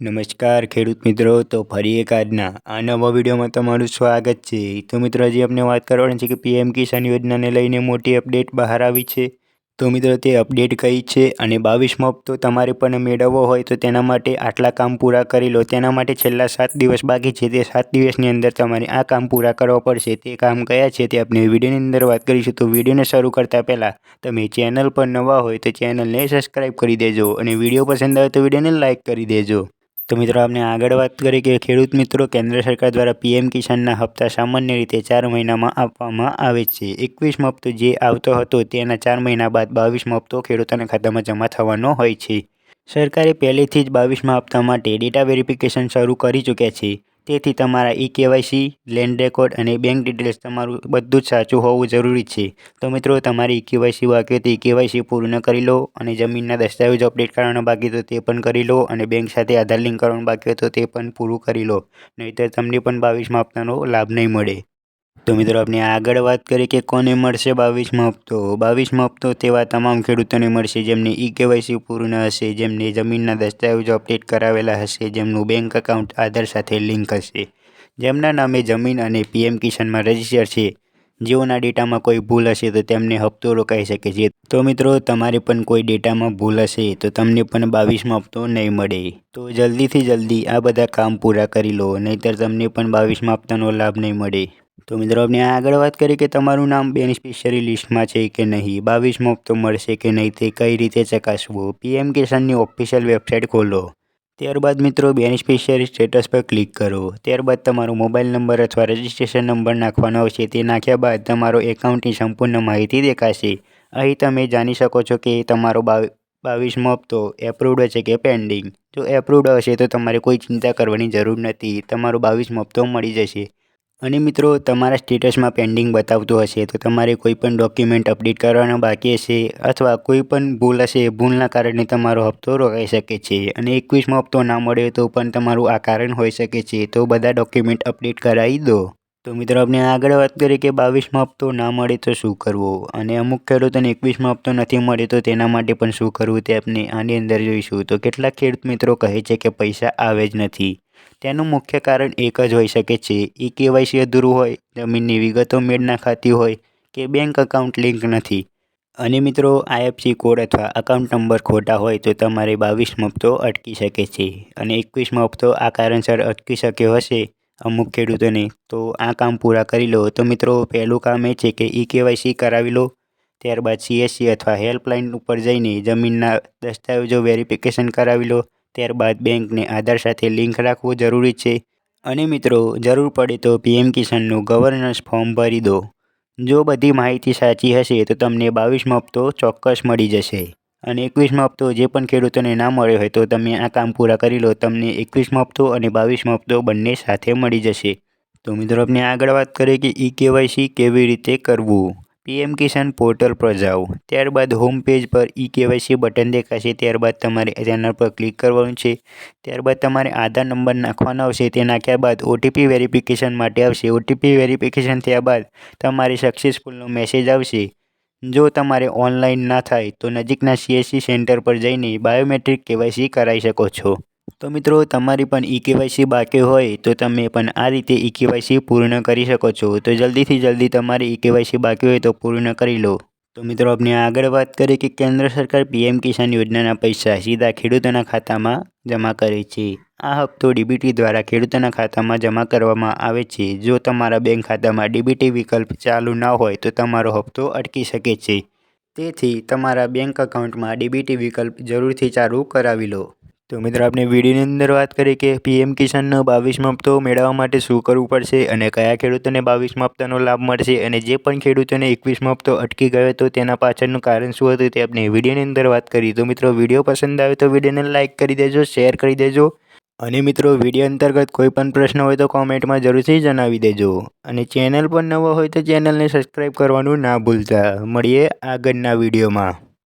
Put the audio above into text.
નમસ્કાર, ખેડૂત મિત્રો. તો ફરી એક આજના આ નવા વિડીયોમાં તમારું સ્વાગત છે. તો મિત્રો હજી આપણે વાત કરવાની છે કે પીએમ કિસાન યોજનાને લઈને મોટી અપડેટ બહાર આવી છે. તો મિત્રો, તે અપડેટ કઈ છે અને બાવીસમો હપ્તો તમારે પણ મેળવવો હોય તો તેના માટે આટલા કામ પૂરા કરી લો. તેના માટે છેલ્લા સાત દિવસ બાકી છે. તે સાત દિવસની અંદર તમારે આ કામ પૂરા કરવા પડશે. તે કામ કયા છે તે આપણે વિડીયોની અંદર વાત કરીશું. તો વિડીયોને શરૂ કરતાં પહેલાં તમે ચેનલ પર નવા હોય તો ચેનલને સબસ્ક્રાઈબ કરી દેજો અને વીડિયો પસંદ આવે તો વિડીયોને લાઇક કરી દેજો. તો મિત્રો આપણે આગળ વાત કરી કે ખેડૂત મિત્રો કેન્દ્ર સરકાર દ્વારા પીએમ કિસાનના હપ્તા સામાન્ય રીતે ચાર મહિનામાં આપવામાં આવે છે. એકવીસમો હપ્તો જે આવતો હતો તેના ચાર મહિના બાદ બાવીસમો હપ્તો ખેડૂતોના ખાતામાં જમા થવાનો હોય છે. સરકારે પહેલેથી જ બાવીસમા હપ્તા માટે ડેટા વેરિફિકેશન શરૂ કરી ચૂક્યા છે. તેથી તમારા ઈ કેવાયસી, લેન્ડ રેકોર્ડ અને બેંક ડિટેલ્સ તમારું બધું જ સાચું હોવું જરૂરી છે. તો મિત્રો, તમારી ઈ કેવાયસી બાકી તો ઈ કેવાયસી પૂર્ણ કરી લો અને જમીનના દસ્તાવેજો અપડેટ કરવાના બાકી તો તે પણ કરી લો અને બેંક સાથે આધાર લિંક કરવાનું બાકી તો તે પણ પૂરું કરી લો. નહીંતર તમને પણ બાવીસમાં હપ્તાનો લાભ નહીં મળે. તો મિત્રો, આપણે આગળ વાત કરીએ કે કોને મળશે બાવીસમાં હપ્તો? બાવીસમાં હપ્તો તેવા તમામ ખેડૂતોને મળશે, જેમને ઈ કેવાયસી પૂર્ણ હશે, જેમને જમીનના દસ્તાવેજો અપડેટ કરાવેલા હશે, જેમનું બેંક એકાઉન્ટ, આધાર સાથે લિંક હશે. જેમના નામે જમીન અને પીએમ કિસાનમાં રજિસ્ટર છે. જેઓના ડેટામાં કોઈ ભૂલ હશે તો તેમને હપ્તો રોકાઈ શકે છે. તો મિત્રો, તમારે પણ કોઈ ડેટામાં ભૂલ હશે તો તમને પણ બાવીસમાં હપ્તો નહીં મળે. તો જલ્દીથી જલ્દી આ બધા કામ પૂરા કરી લો, નહીંતર તમને પણ બાવીસમાં હપ્તાનો લાભ નહીં મળે. તો મિત્રો, આપણે આગળ વાત કરીએ કે તમારું નામ બેનિફિશિયરી લિસ્ટમાં છે કે નહીં? બાવીસમો હપ્તો મળશે કે નહીં? તે કઈ રીતે ચકાસવું? પીએમ કિસાનની ઓફિશિયલ વેબસાઇટ ખોલો. ત્યારબાદ મિત્રો બેનિફિશિયરી સ્ટેટસ પર ક્લિક કરો. ત્યારબાદ તમારો મોબાઈલ નંબર અથવા રજિસ્ટ્રેશન નંબર નાખવાનો આવશે તે નાખ્યા બાદ તમારો એકાઉન્ટની સંપૂર્ણ માહિતી દેખાશે. અહીં તમે જાણી શકો છો કે તમારો બાવીસમો હપ્તો એપ્રુવડ છે કે પેન્ડિંગ જો એપ્રુવડ હશે તો તમારે કોઈ ચિંતા કરવાની જરૂર નથી. તમારો બાવીસમો હપ્તો મળી જશે. અને મિત્રો, તમારા સ્ટેટસમાં પેન્ડિંગ બતાવતું હશે, તો તમારે કોઈ પણ ડોક્યુમેન્ટ અપડેટ કરવાના બાકી હશે અથવા કોઈ પણ ભૂલ હશે ભૂલના કારણે તમારો હપ્તો રોકાઈ શકે છે અને એકવીસમો હપ્તો ના મળે તો પણ તમારું આ કારણ હોઈ શકે છે, તો બધા ડોક્યુમેન્ટ અપડેટ કરાવી દો. તો મિત્રો, આપણે આગળ વાત કરીએ કે બાવીસમાં હપ્તો ના મળે તો શું કરવું? અને અમુક ખેડૂતોને એકવીસમાં હપ્તો નથી મળે તો તેના માટે પણ શું કરવું તે આપણે આની અંદર જોઈશું. તો કેટલાક ખેડૂત મિત્રો કહે છે કે પૈસા આવે જ નથી? તેનું મુખ્ય કારણ એક જ હોઈ શકે છે. ઈ કેવાયસી અધૂરું હોય, જમીનની વિગતો મેળ ના ખાતી હોય કે બેંક એકાઉન્ટ લિંક નથી. અને મિત્રો આઈએફસી કોડ અથવા અકાઉન્ટ નંબર ખોટા હોય તો તમારે બાવીસ હપ્તો અટકી શકે છે અને એકવીસ હપ્તો આ કારણસર અટકી શક્યો હશે અમુક ખેડૂતોને. તો આ કામ પૂરા કરી લો. તો મિત્રો, પહેલું કામ એ છે કે ઈ કેવાયસી કરાવી લો. ત્યારબાદ સીએસસી અથવા હેલ્પલાઇન ઉપર જઈને જમીનના દસ્તાવેજો વેરિફિકેશન કરાવી લો. ત્યારબાદ બેંકને આધાર સાથે લિંક રાખવું જરૂરી છે. અને મિત્રો, જરૂર પડે તો પીએમ કિસાનનું ગવર્નન્સ ફોર્મ ભરી દો. જો બધી માહિતી સાચી હશે, તો તમને બાવીસમાં હપ્તો ચોક્કસ મળી જશે. અને એકવીસમાં હપ્તો જે પણ ખેડૂતોને ના મળ્યો હોય તો તમે આ કામ પૂરા કરી લો, તમને એકવીસમાં હપ્તો અને બાવીસમાં હપ્તો બંને સાથે મળી જશે. તો મિત્રો, આપણે આગળ વાત કરીએ કે ઈ કેવાયસી કેવી રીતે કરવું? પીએમ કિસાન પોર્ટલ પર જાઓ. ત્યારબાદ હોમ પેજ પર ઈ કેવાયસી બટન દેખાશે. ત્યારબાદ તમારે તેના પર ક્લિક કરવાનું છે. ત્યારબાદ તમારે આધાર નંબર નાખવાનો આવશે. તે નાખ્યા બાદ ઓટીપી વેરિફિકેશન માટે આવશે. ઓટીપી વેરિફિકેશન થયા બાદ તમારે સક્સેસફુલનો મેસેજ આવશે. જો તમારે ઓનલાઈન ના થાય, તો નજીકના સીએસસી સેન્ટર પર જઈને બાયોમેટ્રિક કેવાયસી કરાવી શકો છો. તો મિત્રો, તમારી પણ ઈ કેવાયસી બાકી હોય તો તમે પણ આ રીતે ઈ કેવાયસી પૂર્ણ કરી શકો છો. તો જલ્દીથી જલ્દી તમારી ઈ કેવાયસી બાકી હોય તો પૂર્ણ કરી લો. તો મિત્રો આપણે આગળ વાત કરીએ કે કેન્દ્ર સરકાર પીએમ કિસાન યોજનાના પૈસા સીધા ખેડૂતોના ખાતામાં જમા કરે છે. આ હપ્તો ડીબીટી દ્વારા ખેડૂતોના ખાતામાં જમા કરવામાં આવે છે. જો તમારા બેંક ખાતામાં ડીબીટી વિકલ્પ ચાલુ ન હોય તો તમારો હપ્તો અટકી શકે છે. તેથી તમારા બેંક એકાઉન્ટમાં ડીબીટી વિકલ્પ જરૂરથી ચાલુ કરાવી લો. તો મિત્રો, આપણે વિડીયોની અંદર વાત કરીએ કે પીએમ કિસાનનો બાવીસમાં હપ્તો મેળવવા માટે શું કરવું પડશે અને કયા ખેડૂતોને બાવીસમાં હપ્તાનો લાભ મળશે અને જે પણ ખેડૂતોને એકવીસમાં હપ્તો અટકી ગયો તો તેના પાછળનું કારણ શું હતું તે આપણે વિડીયોની અંદર વાત કરી. તો મિત્રો, વીડિયો પસંદ આવે તો વિડીયોને લાઇક કરી દેજો, શેર કરી દેજો અને મિત્રો, વીડિયો અંતર્ગત કોઈ પણ પ્રશ્ન હોય તો કોમેન્ટમાં જરૂરથી જણાવી દેજો. અને ચેનલ પર નવો હોય તો ચેનલને સબસ્ક્રાઈબ કરવાનું ના ભૂલતા. મળીએ આગળના વિડીયોમાં.